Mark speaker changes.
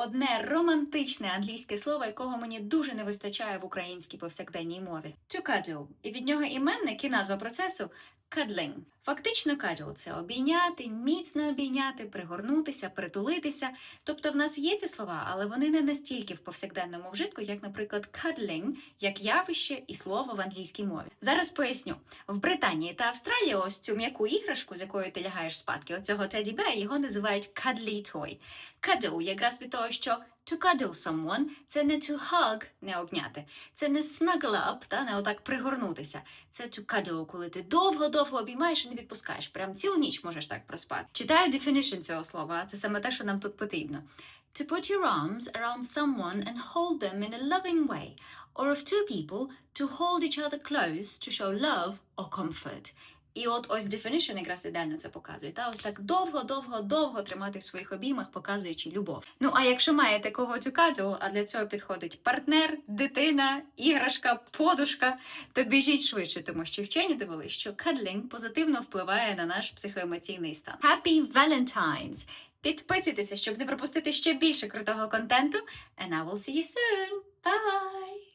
Speaker 1: одне романтичне англійське слово, якого мені дуже не вистачає в українській повсякденній мові. To cuddle. І від нього іменник і назва процесу cuddling. Фактично cuddle – це обійняти, міцно обійняти, пригорнутися, притулитися. Тобто в нас є ці слова, але вони не настільки в повсякденному вжитку, як, наприклад, cuddling, як явище і слово в англійській мові. Зараз поясню. В Британії та Австралії ось цю м'яку іграшку, з якою ти лягаєш спадки, оцього teddy bear, його називають cuddly toy. Cuddle якраз від того, що to cuddle someone – це не to hug, не обняти, це не snuggle up, та не отак пригорнутися. Це to cuddle, коли ти довго-довго обіймаєш і не відпускаєш. Прям цілу ніч можеш так проспати. Читаю definition цього слова, це саме те, що нам тут потрібно. To put your arms around someone and hold them in a loving way, or of two people to hold each other close to show love or comfort. І от ось definition якраз ідеально це показує. Та ось так довго, довго, довго тримати в своїх обіймах, показуючи любов. Ну а якщо маєте кого cuddle, а для цього підходить партнер, дитина, іграшка, подушка, то біжіть швидше, тому що вчені довели, що cuddling позитивно впливає на наш психоемоційний стан. Happy Valentine's! Підписуйтеся, щоб не пропустити ще більше крутого контенту. And I will see you soon. Bye!